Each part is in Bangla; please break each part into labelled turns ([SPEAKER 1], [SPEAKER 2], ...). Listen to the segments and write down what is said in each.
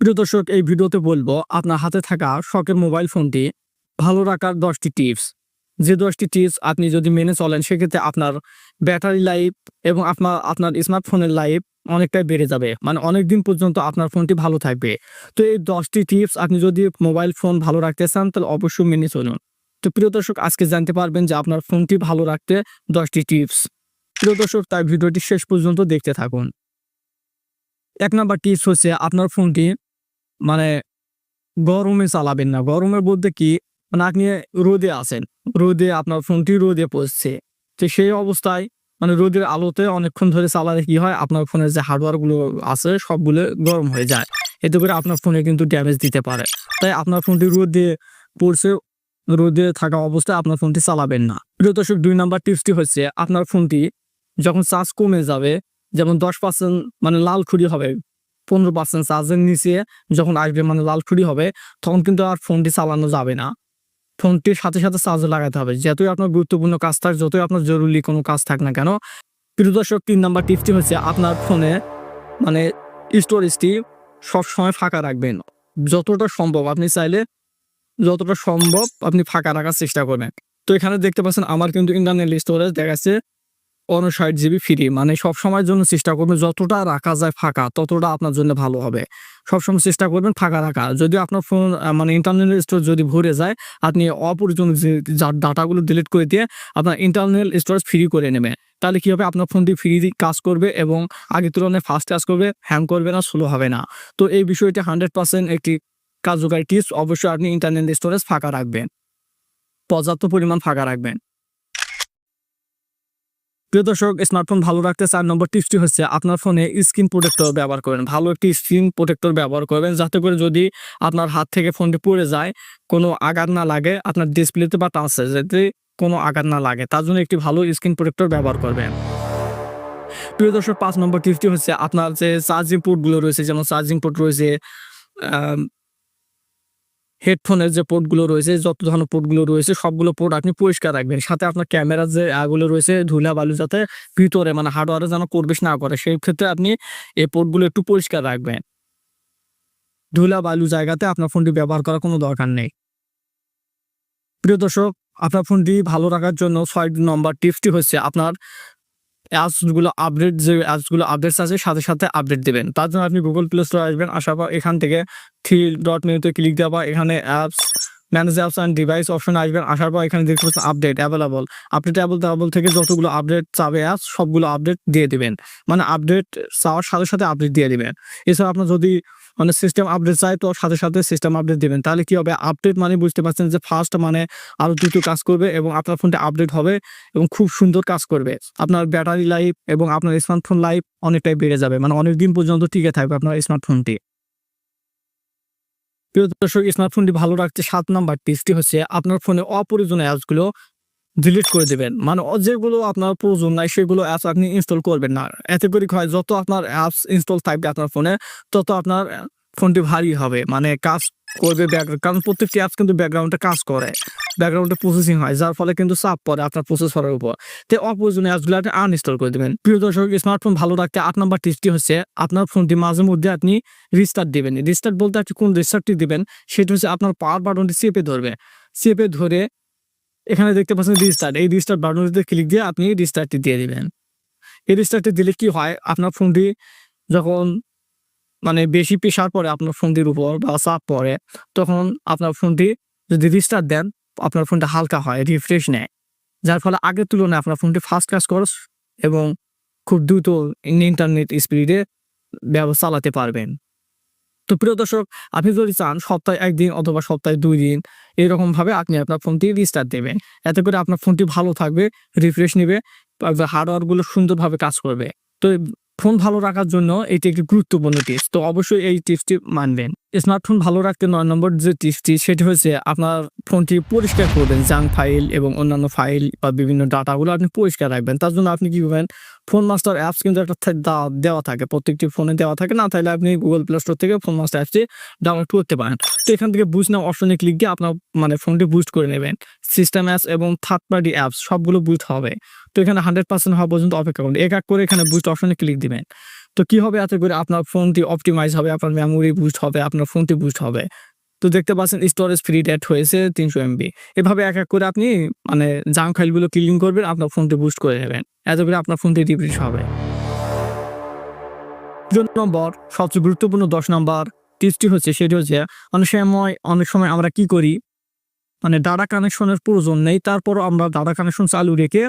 [SPEAKER 1] প্রিয় দর্শক, এই ভিডিওতে বলব, আপনার হাতে থাকা শখের মোবাইল ফোনটি ভালো রাখার দশটি টিপস। যে দশটি টিপস আপনি যদি মেনে চলেন, সেক্ষেত্রে আপনার ব্যাটারি লাইফ এবং আপনার আপনার স্মার্টফোনের লাইফ অনেকটাই বেড়ে যাবে। মানে অনেক দিন পর্যন্ত আপনার ফোনটি ভালো থাকবে। তো এই দশটি টিপস আপনি যদি মোবাইল ফোন ভালো রাখতে চান, তাহলে অবশ্যই মেনে চলুন। তো প্রিয় দর্শক, আজকে জানতে পারবেন যে আপনার ফোনটি ভালো রাখতে দশটি টিপস। প্রিয় দর্শক, তাই ভিডিওটি শেষ পর্যন্ত দেখতে থাকুন। এক নম্বর টিপস হচ্ছে, আপনার ফোনটি মানে গরমে চালাবেন না। গরমের বলতে কি? মানে আপনি রোদে আছেন। রোদে আপনার ফোনটি রোদে পড়ছে। তো সেই অবস্থায় মানে রোদের আলোতে অনেকক্ষণ ধরে চালালে কি হয়? আপনার ফোনের যে হার্ডওয়্যারগুলো আছে, সবগুলো গরম হয়ে যায়। এতে করে আপনার ফোনে কিন্তু ড্যামেজ দিতে পারে। তাই আপনার ফোনটি রোদে পড়ছে, রোদে থাকা অবস্থায় আপনার ফোনটি চালাবেন না। প্রিয় দর্শক, দুই নাম্বার টিপসটি হচ্ছে, আপনার ফোনটি যখন চার্জ কমে যাবে, যেমন দশ পার্সেন্ট মানে লাল খুঁড়ি হবে পনেরো পার্সেন্ট চার্জের নিচে যখন আসবে মানে লাল খুঁড়ি হবে, তখন কিন্তু আর ফোনটি চালানো যাবে না। ফোনটির সাথে সাথে চার্জে লাগাতে হবে। যতই আপনার গুরুত্বপূর্ণ কাজ থাক, যতই আপনার জরুরি কোনো কাজ থাক না কেন, প্রিয় দর্শক, তিন নাম্বার টিপসটি হচ্ছে আপনার ফোনে মানে স্টোরেজটি সবসময় ফাঁকা রাখবেন। যতটা সম্ভব আপনি চাইলে যতটা সম্ভব আপনি ফাঁকা রাখার চেষ্টা করবেন। তো এখানে দেখতে পাচ্ছেন, আমার কিন্তু ইন্টারনেট স্টোরেজ দেখাচ্ছে। উনষাট জিবি ফ্রি মানে সব সময়ের জন্য চেষ্টা করবেন যতটা রাখা যায় ফাঁকা, ততটা আপনার জন্য ভালো হবে। সবসময় চেষ্টা করবেন ফাঁকা রাখা। যদি আপনার ফোন মানে ইন্টারনাল স্টোরেজ যদি ভরে যায়, আপনি অপরিজন ডাটাগুলো ডিলিট করে দিয়ে আপনার ইন্টারনাল স্টোরেজ ফ্রি করে নেবেন। তাহলে কি হবে? আপনার ফোনটি ফ্রি কাজ করবে এবং আগের তুলনায় ফাস্ট কাজ করবে হ্যাং করবে না স্লো হবে না। তো এই বিষয়টি হান্ড্রেড পার্সেন্ট একটি কার্যকারী টিপস অবশ্যই আপনি ইন্টারনাল স্টোরেজ ফাঁকা রাখবেন। পর্যাপ্ত পরিমাণ ফাঁকা রাখবেন। প্রিয় দর্শক স্মার্টফোন ভালো রাখতে চার নম্বর টিপসটি হচ্ছে আপনার ফোনে স্ক্রিন প্রোটেক্টর ব্যবহার করবেন ভালো একটি স্ক্রিন প্রোটেক্টর ব্যবহার করবেন, যাতে করে যদি আপনার হাত থেকে ফোনটি পড়ে যায়, কোনো আঘাত না লাগে আপনার ডিসপ্লেতে বা টাচে যাতে কোনো আঘাত না লাগে। তার জন্য একটি ভালো স্ক্রিন প্রোটেক্টর ব্যবহার করবেন। প্রিয় দর্শক, পাঁচ নম্বর টিপসটি হচ্ছে আপনার যে চার্জিং পোর্টগুলো রয়েছে, যেমন চার্জিং পোর্ট রয়েছে হেডফোনের যে পোর্টগুলো রয়েছে, যত ধরনের পোর্টগুলো রয়েছে, সবগুলো পোর্ট আপনি পরিষ্কার রাখবেন। সাথে আপনার ক্যামেরার যে আগুলো রয়েছে, ধুলা বালু যাতে ভিতরে মানে হার্ডওয়ারে যেন প্রবেশ না করে, সেই ক্ষেত্রে আপনি এই পোর্টগুলো একটু পরিষ্কার রাখবেন। ধুলা বালু জায়গাতে আপনার ফোনটি ব্যবহার করার কোনো দরকার নেই। প্রিয় দর্শক, আপনার ফোনটি ভালো রাখার জন্য ছয় নম্বর টিপসটি হচ্ছে আপনার অ্যাপসগুলো আপডেট যে অ্যাপসগুলো আপডেটস আছে, সাথে সাথে আপডেট দেবেন। তার জন্য আপনি গুগল প্লে স্টোরে আসবেন, আসার পর এখান থেকে থ্রি ডট মেনুতে ক্লিক দেওয়া পর এখানে apps manage apps and device option আসবেন। আসার পর এখানে দেখতে পাচ্ছেন আপডেট অ্যাভেলেবল আপডেট অ্যাভেলেবল থেকে যতগুলো আপডেট চাবে অ্যাপস সবগুলো আপডেট দিয়ে দিবেন। মানে আপডেট চাওয়ার সাথে সাথে আপডেট দিয়ে দিবেন। এছাড়া আপনার যদি মানে সিস্টেম আপডেট চাই, তো সাথে সাথে সিস্টেম আপডেট দিবেন। তাহলে কি হবে? আপডেট মানে বুঝতে পারছেন যে ফার্স্ট মানে আরও দ্রুত কাজ করবে এবং আপনার ফোনটা আপডেট হবে এবং খুব সুন্দর কাজ করবে। আপনার ব্যাটারি লাইফ এবং আপনার স্মার্টফোন লাইফ অনেকটাই বেড়ে যাবে। মানে অনেক দিন পর্যন্ত টিকে থাকবে আপনার স্মার্টফোনটি প্রিয় দর্শক স্মার্টফোনটি ভালো রাখতে সাত নাম্বার টিপসটি হচ্ছে আপনার ফোনে অপ্রয়োজনীয় অ্যাপসগুলো ডিলিট করে দেবেন। মানে যেগুলো আপনার প্রয়োজন নাই, সেগুলো অ্যাপস আপনি ইনস্টল করবেন না। এতে করে হয়, যত আপনার অ্যাপস ইনস্টল থাকবে আপনার ফোনে তত আপনার ফোনটি ভারী হবে। মানে কাজ করবে ব্যাকগ্রাউন্ড কারণ প্রত্যেকটি অ্যাপস কিন্তু ব্যাকগ্রাউন্ডে কাজ করে। ব্যাকগ্রাউন্ডে প্রসেসিং হয়, যার ফলে কিন্তু চাপ পড়ে আপনার প্রসেসরের উপর। তো অপ্রয়োজনীয় অ্যাপসগুলো আপনি আনইনস্টল করে দেবেন। প্রিয় দর্শক স্মার্টফোন ভালো রাখতে আট নম্বর টিপসটি হচ্ছে, আপনার ফোনটি মাঝে মধ্যে আপনি রিস্টার্ট দিবেন। রিস্টার্ট বলতে আপনি কোন রিস্টার্টটি দিবেন, সেটা হচ্ছে আপনার পাওয়ার বাটনটি চেপে ধরবে। চেপে ধরে এখানে দেখতে পাচ্ছেন রিস্টার্ট এই রিস্টার্ট বাটনটিতে ক্লিক দিয়ে আপনি রিস্টার্টটি দিয়ে দিবেন। এই রিস্টার্টটি দিলে কি হয়? আপনার ফোনটি যখন মানে বেশি প্রেশার পড়ে আপনার ফোনটির উপর বা চাপ পড়ে, তখন আপনার ফোনটি যদি রিস্টার্ট দেন, আপনার ফোনটা হালকা হয় রিফ্রেশ নেয়। যার ফলে আগের তুলনায় আপনার ফোনটি ফাস্ট কাজ করে এবং খুব দ্রুত ইন্টারনেট স্পিডে ব্যবস্থা চালাতে পারবেন। তো প্রিয় দর্শক, আপনি যদি চান সপ্তাহে একদিন অথবা সপ্তাহে দুই দিন এরকমভাবে আপনি আপনার ফোনটি রিস্টার্ট দেবেন। এতে করে আপনার ফোনটি ভালো থাকবে রিফ্রেশ নেবে হার্ডওয়্যারগুলো সুন্দরভাবে কাজ করবে। তো ফোন ভালো রাখার জন্য এটি একটি গুরুত্বপূর্ণ টিপস তো অবশ্যই এই টিপসটি মানবেন। স্মার্টফোন ভালো রাখতে নয় নম্বর যে টিপসটি, সেটি হচ্ছে আপনার ফোনটি পরিষ্কার করবেন জাং ফাইল এবং অন্যান্য ফাইল বা বিভিন্ন ডাটাগুলো আপনি পরিষ্কার রাখবেন। তার জন্য আপনি কি করবেন, ফোন মাস্টার অ্যাপস কিন্তু একটা দেওয়া থাকে, প্রত্যেকটি ফোনে দেওয়া থাকে না, তাহলে আপনি গুগল প্লে স্টোর থেকে ফোন মাস্টার অ্যাপসটি ডাউনলোড করতে পারেন। তো এখান থেকে বুস্ট নাও অপশনে ক্লিক দিয়ে আপনার মানে ফোনটি বুস্ট করে নেবেন। সিস্টেম অ্যাপস এবং থার্ড পার্টি অ্যাপস সবগুলো বুস্ট হবে। তো এখানে হান্ড্রেড পার্সেন্ট হওয়া পর্যন্ত অপেক্ষা করুন। এক এক করে এখানে বুস্ট অপশনে ক্লিক দিবেন। তো কি হবে? এতে করে আপনার ফোনটি অপটিমাইজ হবে, আপনার মেমোরি বুস্ট হবে, আপনার ফোনটি বুস্ট হবে। তো দেখতে পাচ্ছেন স্টোরেজ ফ্রি ডেট হয়েছে তিনশো এমবি এভাবে এক এক করে আপনি মানে জাঙ্ক ফাইলগুলো ক্লিন করবেন, আপনার ফোনটি বুস্ট করে নেবেন। এত করে আপনার ফোনটি রিফ্রেশ হবে। নম্বর, সবচেয়ে গুরুত্বপূর্ণ দশ নম্বর টিপসটি হচ্ছে, সেটি হচ্ছে, অনেক সময় অনেক সময় আমরা কি করি? মানে ডাটা কানেকশনের প্রয়োজন নেই, তারপরও আমরা ডাটা কানেকশন চালু রেখে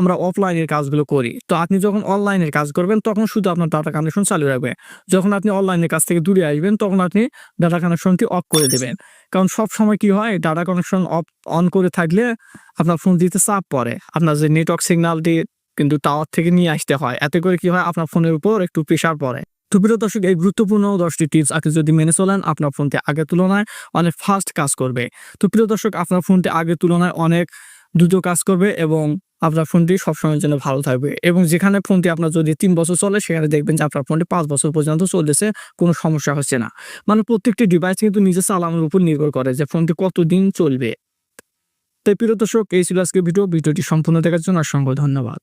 [SPEAKER 1] আমরা অফলাইনের কাজগুলো করি। তো আপনি যখন অনলাইনের কাজ করবেন, তখন শুধু আপনার ডাটা কানেকশন চালু রাখবে। যখন আপনি অনলাইনের কাছ থেকে দূরে আসবেন, তখন আপনি ডাটা কানেকশনটি অফ করে দেবেন। কারণ সব সময় কি হয় ডাটা কানেকশন অফ অন করে থাকলে আপনার ফোন দিতে চাপ পড়ে। আপনার যে নেটওয়ার্ক সিগন্যালটি কিন্তু টাওয়ার থেকে নিয়ে আসতে হয়। এতে করে কি হয়, আপনার ফোনের উপর একটু প্রেশার পড়ে। তো প্রিয় দর্শক, এই গুরুত্বপূর্ণ দশটি টিপস আপনি যদি মেনে চলেন, আপনার ফোনটি আগের তুলনায় অনেক ফাস্ট কাজ করবে। তো প্রিয় দর্শক, আপনার ফোনটি আগের তুলনায় অনেক দ্রুত কাজ করবে এবং আপনার ফোনটি সবসময়ের জন্য ভালো থাকবে। এবং যেখানে ফোনটি আপনার যদি তিন বছর চলে, সেখানে দেখবেন যে আপনার ফোনটি পাঁচ বছর পর্যন্ত চলতেছে, কোনো সমস্যা হচ্ছে না। মানে প্রত্যেকটি ডিভাইস কিন্তু নিজের চালানোর উপর নির্ভর করে যে ফোনটি কতদিন চলবে। তাই প্রিয় দর্শক, এই ছিল আজকে ভিডিও। ভিডিওটি সম্পূর্ণ দেখার জন্য অসংখ্য ধন্যবাদ।